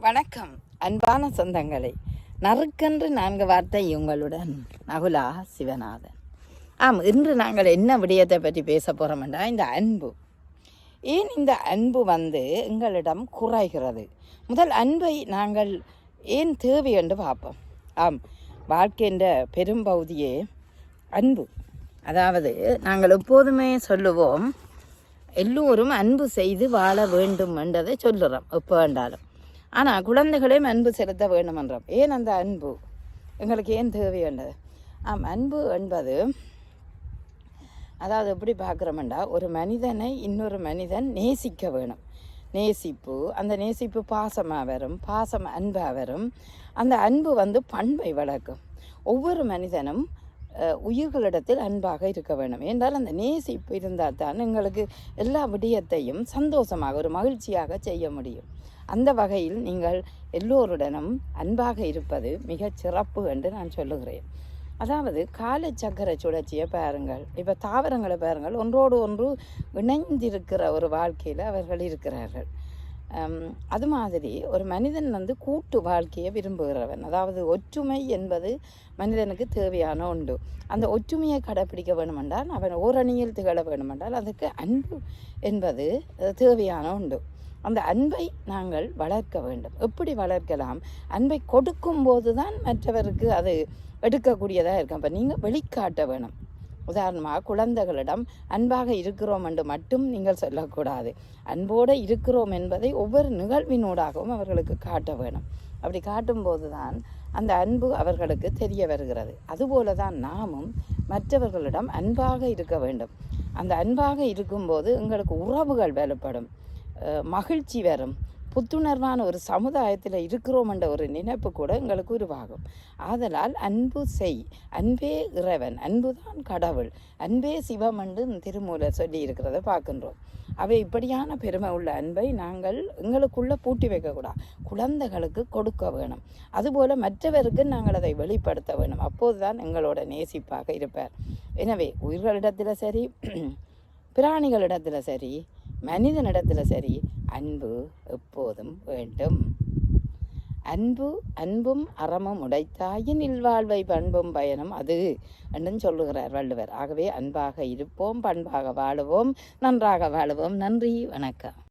வணக்கம். அன்பான சொந்தங்களே நறுக்கென்று நான்கு வார்த்தை உங்களுடன் நகுலா சிவநாதன். ஆம் இன்று நாங்கள் என்ன விடயத்தை பற்றி பேச போகிறோம்டா இந்த அன்பு. ஏன் இந்த அன்பு வந்து எங்களிடம் குறைகிறது? முதல் அன்பை நாங்கள் ஏன் தேவை என்று பார்ப்போம். ஆம் வாழ்க்கைன்ற பெரும்பகுதியே அன்பு. அதாவது நாங்கள் எப்போதுமே சொல்லுவோம் எல்லோரும் அன்பு செய்து வாழ வேண்டும் என்றதை சொல்லுறோம் எப்போ வேண்டாலும் ஆனால் குழந்தைகளையும் அன்பு செலுத்த வேண்டும் என்றோம் ஏன் அந்த அன்பு? எங்களுக்கு ஏன் தேவை என்றது ஆம் அன்பு என்பது அதாவது எப்படி பார்க்குறோம்டா ஒரு மனிதனை இன்னொரு மனிதன் நேசிக்க வேணும். நேசிப்பு அந்த நேசிப்பு பாசமாக வரும் பாசம் அன்பாக வரும். அந்த அன்பு வந்து பண்பை வளர்க்கும். ஒவ்வொரு மனிதனும் உயிர்களிடத்தில் அன்பாக இருக்க வேண்டும். என்றால் அந்த நேசிப்பு இருந்தால் தான் எங்களுக்கு எல்லா விடயத்தையும் சந்தோஷமாக ஒரு மகிழ்ச்சியாக செய்ய முடியும். அந்த வகையில் நீங்கள் எல்லோருடனும் அன்பாக இருப்பது மிகச் சிறப்பு என்று நான் சொல்லுகிறேன். அதாவது காலச்சக்கர சுழற்சியை பாருங்கள். இப்போ தாவரங்களை பாருங்கள். ஒன்றோடு ஒன்று இணைந்திருக்கிற ஒரு வாழ்க்கையில் அவர்கள் இருக்கிறார்கள். அது மாதிரி ஒரு மனிதன் வந்து கூட்டு வாழ்க்கையை விரும்புகிறவன். அதாவது ஒற்றுமை என்பது மனிதனுக்கு தேவையான உண்டு அந்த ஒற்றுமையை கடைப்பிடிக்க வேணுமென்றால் அவன் ஓரணியில் திகழ வேணுமென்றால் அதுக்கு அன்பு என்பது தேவையான உண்டு அந்த அன்பை நாங்கள் வளர்க்க வேண்டும். எப்படி வளர்க்கலாம்? அன்பை கொடுக்கும் போது தான் மற்றவருக்கு அது எடுக்கக்கூடியதாக இருக்கும். அப்போ நீங்கள் வெளிக்காட்ட வேணும். உதாரணமாக குழந்தைகளிடம் அன்பாக இருக்கிறோம் என்று மட்டும் நீங்கள் சொல்லக்கூடாது. அன்போடு இருக்கிறோம் என்பதை ஒவ்வொரு நிகழ்வினூடாகவும் அவர்களுக்கு காட்ட வேணும். அப்படி காட்டும்போது தான் அந்த அன்பு அவர்களுக்கு தெரிய வருகிறது. அதுபோல தான் நாமும் மற்றவர்களிடம் அன்பாக இருக்க வேண்டும். அந்த அன்பாக இருக்கும்போது எங்களுக்கு உறவுகள் வலுப்படும். மகிழ்ச்சி வரும். புத்துணர்வான ஒரு சமுதாயத்தில் இருக்கிறோம் என்ற ஒரு நினைப்பு கூட எங்களுக்கு உருவாகும். ஆதலால் அன்பு செய் அன்பே இறைவன் அன்புதான் கடவுள் அன்பே சிவம் என்று திருமூலர் சொல்லி இருக்கிறத பார்க்கின்றோம். அவை இப்படியான பெருமை உள்ள அன்பை நாங்கள் எங்களுக்குள்ளே பூட்டி வைக்கக்கூடாது குழந்தைகளுக்கு கொடுக்க வேணும். அதுபோல மற்றவருக்கு நாங்கள் அதை வெளிப்படுத்த வேணும். அப்போதுதான் எங்களோட நேசிப்பாக இருப்பார். எனவே உயிர்களிடத்தில் சரி பிராணிகளிடத்தில் சரி மனிதனிடத்தில் சரி அன்பு எப்போதும் வேண்டும். அன்பு அன்பும் அறமும் உடைத்தாயின் இல்வாழ்வை பண்பும் பயனும் அது என்றும் சொல்லுகிறார் வள்ளுவர். ஆகவே அன்பாக இருப்போம் பண்பாக வாழுவோம் நன்றாக வாழுவோம். நன்றி வணக்கம்.